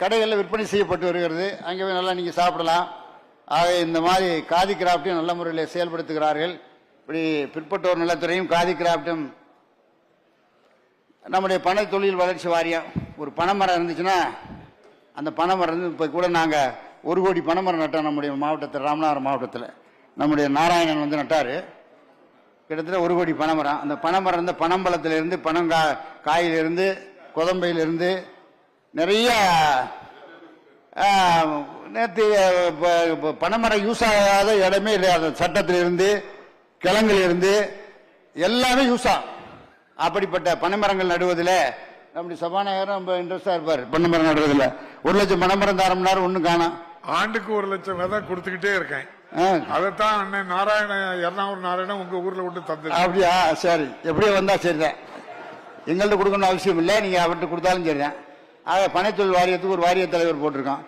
கடைகளில் விற்பனை செய்யப்பட்டு வருகிறது. அங்கே போய் நல்லா நீங்கள் சாப்பிடலாம். ஆக இந்த மாதிரி காதி கிராஃப்டையும் நல்ல முறையில் செயல்படுத்துகிறார்கள். இப்படி பிற்பட்டோர் நலத்துறையும் காதி கிராஃப்டும் நம்முடைய பனை தொழில் வளர்ச்சி வாரியம். ஒரு பனைமரம் இருந்துச்சுன்னா அந்த பனைமரம் இருந்து இப்போ கூட நாங்கள் ஒரு கோடி பனைமரம் நட்டோம் நம்முடைய மாவட்டத்தில் ராமநாதபுரம் மாவட்டத்தில். நம்முடைய நாராயணன் வந்து நட்டார். கிட்டத்தட்ட ஒரு கோடி பனைமரம் அந்த பனைமரம் இருந்த பனம்பழத்திலிருந்து பனங்கா காயிலிருந்து கொதம்பையிலிருந்து நிறைய நேற்று பனைமரம் யூஸ் ஆகாத இடமே இல்லை. அந்த சட்டத்திலிருந்து கிழங்கிலிருந்து எல்லாமே யூஸ் ஆகும் அப்படிப்பட்ட பனைமரங்கள் நடுவதில் நம்முடைய சபாநாயகர் ரொம்ப இன்ட்ரெஸ்டாக இருப்பார். பனைமரம் நடுவதில் ஒரு லட்சம் பனைமரம் தரம்னாரு ஒன்றும் காணோம். ஆண்டுக்கு ஒரு லட்சம் விதை கொடுத்துக்கிட்டே இருக்கேன். அதைத்தான் அண்ணன் நாராயண எர்ணாவூர் நாராயணன் உங்க ஊர்ல விட்டு தந்தது அப்படியா? சரி. எப்படியோ வந்தா சரிதான். எங்கள்கிட்ட கொடுக்கணும் அவசியம் இல்லை. நீங்க அவர்கிட்ட கொடுத்தாலும் சரிதான். ஆக பனைத்தொழில் வாரியத்துக்கு ஒரு வாரிய தலைவர் போட்டிருக்கான்.